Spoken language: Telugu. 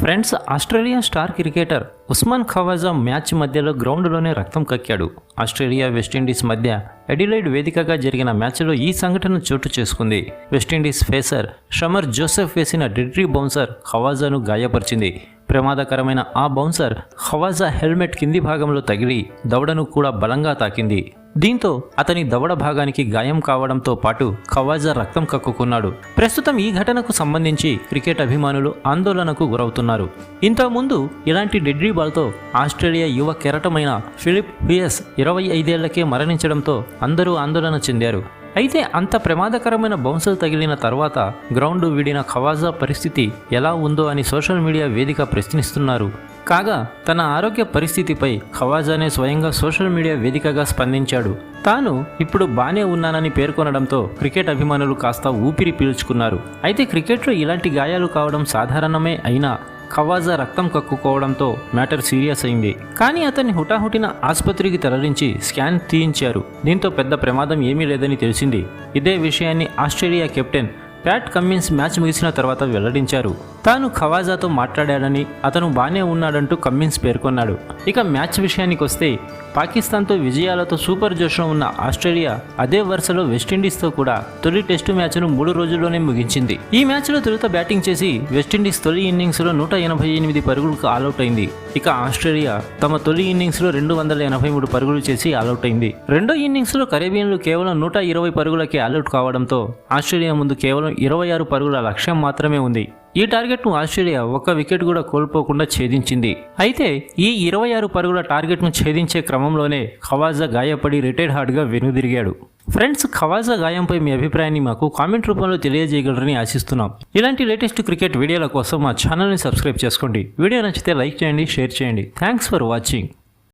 Friends Australia star cricketer Usman Khawaja match మధ్యలో గ్రౌండ్లోనే రక్తం కక్కాడు. ఆస్ట్రేలియా వెస్టిండీస్ మధ్య ఎడిలైడ్ వేదికగా జరిగిన మ్యాచ్లో ఈ సంఘటన చోటు చేసుకుంది. వెస్టిండీస్ ఫేసర్ షమర్ జోసెఫ్ వేసిన డెడ్రీ బౌన్సర్ ఖవాజాను గాయపరిచింది. ప్రమాదకరమైన ఆ బౌన్సర్ ఖవాజా హెల్మెట్ కింది భాగంలో తగిలి దవడను కూడా బలంగా తాకింది. దీంతో అతని దవడ భాగానికి గాయం కావడంతో పాటు ఖవాజా రక్తం కక్కుకున్నాడు. ప్రస్తుతం ఈ ఘటనకు సంబంధించి క్రికెట్ అభిమానులు ఆందోళనకు గురవుతున్నారు. ఇంతకుముందు ఇలాంటి డెడ్రీ బాల్తో ఆస్ట్రేలియా యువ కెరటమైన ఫిలిప్ హ్యూయస్ ఇరవై ఐదేళ్ళకే మరణించడంతో అందరూ ఆందోళన చెందారు. అయితే అంత ప్రమాదకరమైన బౌన్సర్ తగిలిన తర్వాత గ్రౌండ్ వీడిన ఖవాజా పరిస్థితి ఎలా ఉందో అని సోషల్ మీడియా వేదిక ప్రశ్నిస్తున్నారు. కాగా తన ఆరోగ్య పరిస్థితిపై ఖవాజానే స్వయంగా సోషల్ మీడియా వేదికగా స్పందించాడు. తాను ఇప్పుడు బానే ఉన్నానని పేర్కొనడంతో క్రికెట్ అభిమానులు కాస్త ఊపిరి పీల్చుకున్నారు. అయితే క్రికెట్లో ఇలాంటి గాయాలు కావడం సాధారణమే అయినా ఖవాజా రక్తం కక్కుకోవడంతో మ్యాటర్ సీరియస్ అయింది. కానీ అతన్ని హుటాహుటిన ఆసుపత్రికి తరలించి స్కాన్ తీయించారు. దీంతో పెద్ద ప్రమాదం ఏమీ లేదని తెలిసింది. ఇదే విషయాన్ని Australia captain Pat Cummins match ముగిసిన తర్వాత వెల్లడించారు. తాను ఖవాజాతో మాట్లాడాడని అతను బాగానే ఉన్నాడంటూ కమ్మిన్స్ పేర్కొన్నాడు. ఇక మ్యాచ్ విషయానికి వస్తే పాకిస్తాన్తో విజయాలతో సూపర్ జోష్లో ఉన్న ఆస్ట్రేలియా అదే వరుసలో వెస్టిండీస్తో కూడా తొలి టెస్టు మ్యాచ్ను మూడు రోజుల్లోనే ముగించింది. ఈ మ్యాచ్లో తొలుత బ్యాటింగ్ చేసి వెస్టిండీస్ తొలి ఇన్నింగ్స్లో నూట ఎనభై ఎనిమిది పరుగులకు ఆలౌట్ అయింది. ఇక ఆస్ట్రేలియా తమ తొలి ఇన్నింగ్స్లో రెండు వందల ఎనభై మూడు పరుగులు చేసి ఆలౌట్ అయింది. రెండో ఇన్నింగ్స్లో కరేబియన్లు కేవలం నూట ఇరవై పరుగులకే ఆలౌట్ కావడంతో ఆస్ట్రేలియా ముందు కేవలం ఇరవై ఆరు పరుగుల లక్ష్యం మాత్రమే ఉంది. ఈ టార్గెట్ను ఆస్ట్రేలియా ఒక్క వికెట్ కూడా కోల్పోకుండా ఛేదించింది. అయితే ఈ ఇరవై ఆరు పరుగుల టార్గెట్ను ఛేదించే క్రమంలోనే ఖవాజా గాయపడి రిటైర్డ్ హార్డ్గా వెనుదిరిగాడు. ఫ్రెండ్స్ ఖవాజా గాయంపై మీ అభిప్రాయాన్ని మాకు కామెంట్ రూపంలో తెలియజేయగలరని ఆశిస్తున్నాం. ఇలాంటి లేటెస్ట్ క్రికెట్ వీడియోల కోసం మా ఛానల్ని సబ్స్క్రైబ్ చేసుకోండి. వీడియో నచ్చితే లైక్ చేయండి షేర్ చేయండి. Thanks for watching.